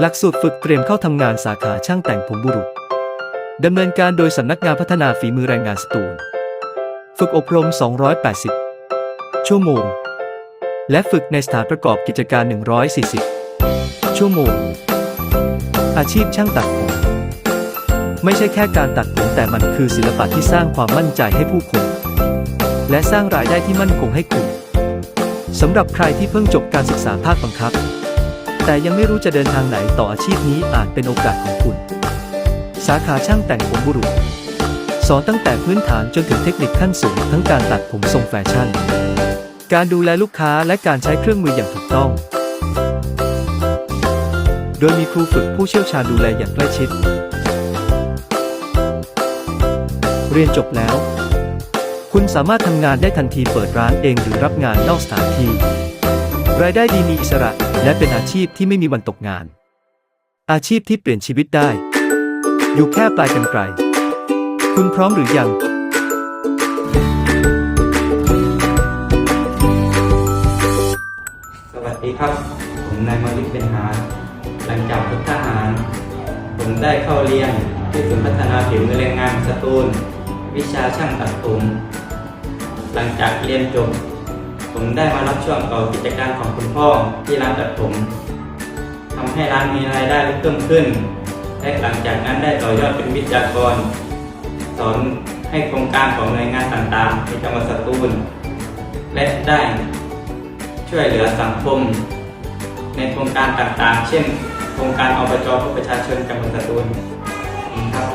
หลักสูตรฝึกเตรียมเข้าทำงานสาขาช่างแต่งผมบุรุษ ดำเนินการโดยสำนักงานพัฒนาฝีมือแรงงานสตูล ฝึกอบรม 280 ชั่วโมง และฝึกในสถานประกอบกิจการ 140 ชั่วโมง อาชีพช่างตัดผม ไม่ใช่แค่การตัดผมแต่มันคือศิลปะที่สร้างความมั่นใจให้ผู้คน และสร้างรายได้ที่มั่นคงให้คุณสำหรับใครที่เพิ่งจบการศึกษาภาคบังคับ แต่ยังไม่รู้จะเดินทางไหนต่ออาชีพนี้อาจเป็นโอกาสของคุณ สาขาช่างแต่งผมบุรุษ สอนตั้งแต่พื้นฐานจนถึงเทคนิคขั้นสูงทั้งการตัดผมทรงแฟชั่น การดูแลลูกค้าและการใช้เครื่องมืออย่างถูกต้อง โดยมีครูฝึกผู้เชี่ยวชาญดูแลอย่างใกล้ชิด เรียนจบแล้ว คุณสามารถทำงานได้ทันทีเปิดร้านเองหรือรับงานนอกสถานที่ รายได้ดีมีอิสระ และเป็นอาชีพที่ไม่มีวันตกงาน อาชีพที่เปลี่ยนชีวิตได้ อยู่แค่ปลายกันไกล คุณพร้อมหรือยังสวัสดีครับ ผมนายมาวิเป็นหารหลังจากฝึกทหาร ผมได้เข้าเรียนที่ศูนย์พัฒนาฝีมือแรงงานสตูล วิชาช่างตัดผม หลังจากเรียนจบ ผมได้มารับช่วงต่อกิจการของคุณพ่อที่ร้านตัดผมทำให้ร้านมีรายได้เพิ่มขึ้น และหลังจากนั้นได้ต่อยอดเป็นวิทยากร สอนให้โครงการของหน่วยงานต่างๆในจังหวัดสตูล และได้ช่วยเหลือสังคม ในโครงการต่างๆ เช่น โครงการอบจเพื่อประชาชนจังหวัดสตูลครับ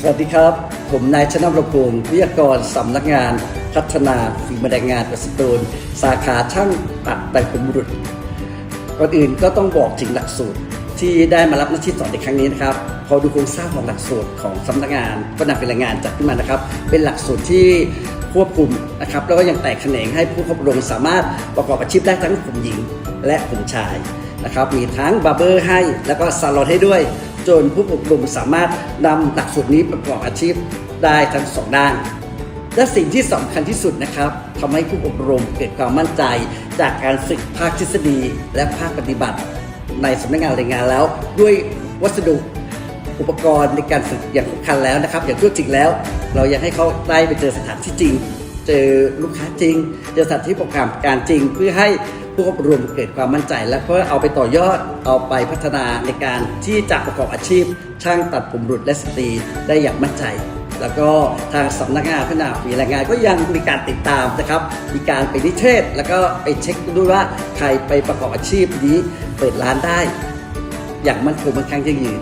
สวัสดีครับ ผมนายชนะประภูมิวิทยากรสำนักงาน พัฒนาฝีมือแรงงานประสิตูลสาขาช่างตัดแต่งผมบุรุษก่อนอื่นก็ต้องบอกถึงหลักสูตรที่ได้มารับหน้าที่สอนในครั้งนี้นะครับ พอดูโครงสร้างของหลักสูตรของสำนักงานพัฒนาฝีมือแรงงานจัดขึ้นมานะครับ เป็นหลักสูตรที่ควบคุมนะครับแล้วก็ยังแตกแขนงให้ผู้เข้าอบรมสามารถประกอบอาชีพได้ทั้งผมหญิงและผมชายนะครับมีทั้งบาร์เบอร์ให้แล้วก็ซาลอนให้ด้วย จนผู้อบรมสามารถนำหลักสูตรนี้ประกอบอาชีพได้ทั้งสองด้าน และสิ่งที่สำคัญที่สุดนะครับทำให้ผู้อบรมเกิดความมั่นใจ จากการฝึกภาคทฤษฎี และภาคปฏิบัติ ในสำนักงานแรงงานแล้ว ด้วยวัสดุอุปกรณ์ในการฝึกอย่างครบครันแล้วนะครับ อย่างทั่วจริงแล้ว เรายังให้เขาได้ไปเจอสถานที่จริง เจอลูกค้าจริง เจอสถานที่ประกอบการจริง เพื่อให้ผู้อบรมเกิดความมั่นใจ และเพื่อเอาไปต่อยอดเอาไปพัฒนาในการที่จะประกอบอาชีพ ช่างตัดผมรุษและสตรีได้อย่างมั่นใจ แล้วก็ทางสำนักงานพัฒนาฝีแรงงานก็ยังมีการติดตามนะครับ มีการไปนิเทศ แล้วก็ไปเช็คด้วยว่าใครไปประกอบอาชีพนี้เปิดร้านได้ อย่างมั่นคงมั่นคงยั่งยืน